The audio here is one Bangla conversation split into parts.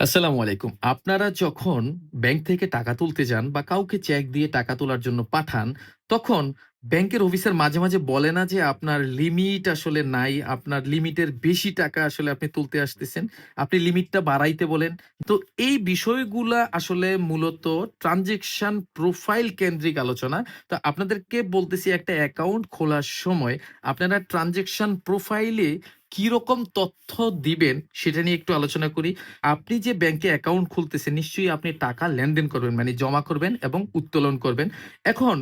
আসসালামু আলাইকুম। আপনারা যখন ব্যাংক থেকে টাকা তুলতে যান বা কাউকে চেক দিয়ে টাকা তোলার জন্য পাঠান, তখন ব্যাংকের অফিসার মাঝে, মাঝে বলে না যে আপনার লিমিট আসলে নাই, আপনার লিমিটের বেশি টাকা আসলে আপনি তুলতে আসতেছেন। আপনি লিমিটটা বাড়াইতে বলেন। তো এই বিষয়গুলা আসলে মূলত ট্রানজেকশন প্রোফাইল কেন্দ্রিক আলোচনা। তো আপনাদেরকে বলতেছি একটা অ্যাকাউন্ট খোলার সময় আপনারা ট্রানজেকশন প্রোফাইলে কীরকম তথ্য দিবেন সেটা নিয়ে একটু আলোচনা করি। আপনি যে ব্যাংকে অ্যাকাউন্ট খুলতেছেন নিশ্চয়ই আপনি টাকা লেনদেন করবেন মানে জমা করবেন এবং উত্তোলন করবেন। এখন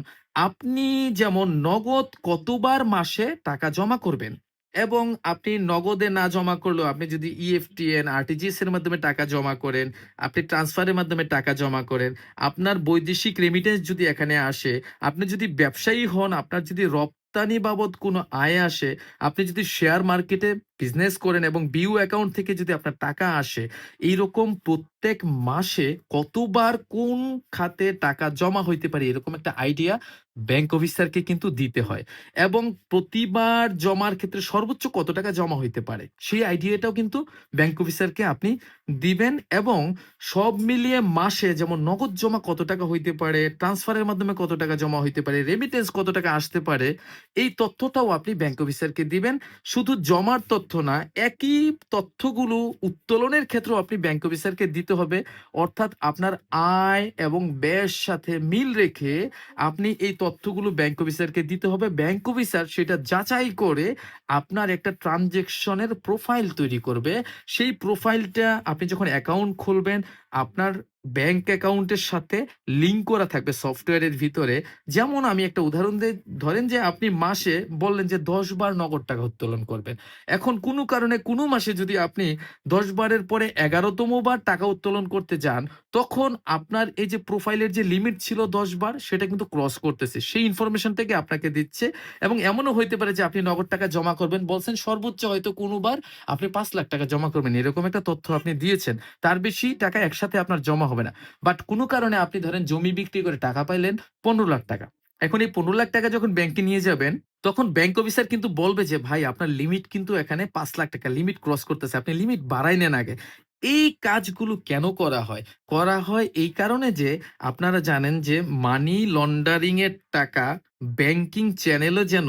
আপনি যেমন নগদ কতবার মাসে টাকা জমা করবেন এবং আপনি নগদে না জমা করলেও আপনি যদি ইএফটিএন, আরটিজিএস এর মাধ্যমে টাকা জমা করেন, আপনি ট্রান্সফারের মাধ্যমে টাকা জমা করেন, আপনার বৈদেশিক রেমিটেন্স যদি এখানে আসে, আপনি যদি ব্যবসায়ী হন, আপনার যদি রপ্তানি বাবদ কোনো আয় আসে, আপনি যদি শেয়ার মার্কেটে বিজনেস করেন এবং বিউ অ্যাকাউন্ট থেকে যদি আপনার টাকা আসে, এইরকম প্রত্যেক মাসে কতবার কোন খাতে টাকা জমা হইতে পারে এরকম একটা আইডিয়া ব্যাংক অফিসারকে কিন্তু দিতে হয়। এবং প্রতিবার জমার ক্ষেত্রে সর্বোচ্চ কত টাকা জমা হইতে পারে সেই আইডিয়াটাও কিন্তু ব্যাংক অফিসারকে আপনি দিবেন এবং সব মিলিয়ে মাসে যেমন নগদ জমা কত টাকা হইতে পারে ট্রান্সফারের মাধ্যমে কত টাকা জমা হইতে পারে রেমিটেন্স কত টাকা আসতে পারে এই তথ্যটাও আপনি ব্যাংক অফিসারকে দিবেন। শুধু জমার তথ্য না, একই তথ্যগুলো উত্তোলনের ক্ষেত্রেও আপনি ব্যাংক অফিসারকে দিতে হবে। অর্থাৎ আপনার আয় এবং ব্যয়ের সাথে মিল রেখে আপনি এই তথ্যগুলো ব্যাংক অফিসারকে দিতে হবে। ব্যাংক অফিসার সেটা যাচাই করে আপনার একটা ট্রানজেকশনের প্রোফাইল তৈরি করবে। সেই প্রোফাইলটা আপনি যখন অ্যাকাউন্ট খুলবেন, আপনার ব্যাংক অ্যাকাউন্টের সাথে লিঙ্ক করা থাকবে সফটওয়্যারের ভিতরে। যেমন আমি একটা উদাহরণ দিই ধরেন যে আপনি মাসে বললেন যে দশ বার নগদ টাকা উত্তোলন করবেন। এখন কোনো কারণে কোনো মাসে যদি আপনি দশ বারের পরে এগারোতম বার টাকা উত্তোলন করতে যান তখন আপনার এই যে প্রোফাইলের যে লিমিট ছিল দশ বার, সেটা কিন্তু ক্রস করতেছে। সেই ইনফরমেশন থেকে আপনাকে দিচ্ছে এবং এমনও হইতে পারে যে আপনি নগদ টাকা জমা করবেন। বলছেন, সর্বোচ্চ হয়তো কোনোবার আপনি পাঁচ লাখ টাকা জমা করবেন। এরকম একটা তথ্য আপনি দিয়েছেন। তার বেশি টাকা একসাথে আপনার জমা হবে না। বাট কোনো কারণে আপনি ধরেন জমি বিক্রি করে টাকা পাইলেন পনেরো লাখ টাকা। এখন এই পনেরো লাখ টাকা যখন ব্যাংকে নিয়ে যাবেন, তখন ব্যাংক অফিসার কিন্তু বলবে যে, ভাই, আপনার লিমিট কিন্তু এখানে পাঁচ লাখ টাকা লিমিট ক্রস করতেছে। আপনি লিমিট বাড়াই নেন আগে। এই কাজগুলো কেন করা হয়? করা হয় এই কারণে যে, আপনারা জানেন যে মানি লন্ডারিং এর টাকা ব্যাংকিং চ্যানেলে যেন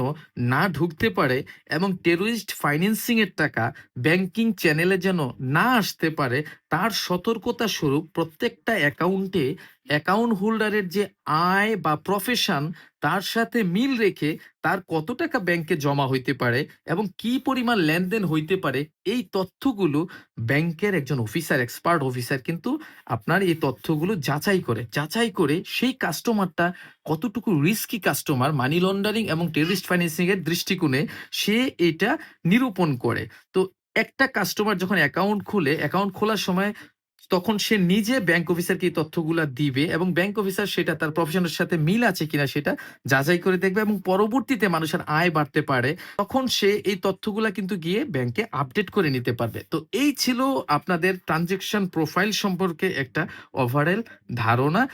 না ঢুকতে পারে এবং টেররিস্ট ফাইন্যান্সিং এর টাকা ব্যাংকিং চ্যানেলে যেন না আসতে পারে, তার সতর্কতা স্বরূপ প্রত্যেকটা অ্যাকাউন্টে অ্যাকাউন্ট হোল্ডারের যে আয় বা প্রফেশন তার সাথে মিল রেখে তার কত টাকা ব্যাংকে জমা হইতে পারে এবং কি পরিমাণ লেনদেন হইতে পারে, এই তথ্যগুলো ব্যাংকের একজন অফিসার এক্সপার্ট অফিসার কিন্তু আপনার এই তথ্যগুলো যাচাই করে। যাচাই করে সেই কাস্টমারটা কতটুকু রিস্কি কাস্টমার মানি লন্ডারিং এবং টেরিস্ট ফাইন্যান্সিং এর দৃষ্টিকোণে সে এটা নিরূপণ করে। তো একটা কাস্টমার যখন অ্যাকাউন্ট খুলে অ্যাকাউন্ট খোলার সময় তখন সে নিজে ব্যাংক অফিসারকে এই তথ্যগুলা দিবে এবং ব্যাংক অফিসার সেটা তার প্রফেশনের সাথে মিল আছে কিনা সেটা যাচাই করে দেখবে এবং পরবর্তীতে মানুষের আয় বাড়তে পারে, তখন সে এই তথ্যগুলা কিন্তু গিয়ে ব্যাংকে আপডেট করে নিতে পারবে। তো এই ছিল আপনাদের ট্রানজেকশন প্রোফাইল সম্পর্কে একটা ওভারঅল ধারণা।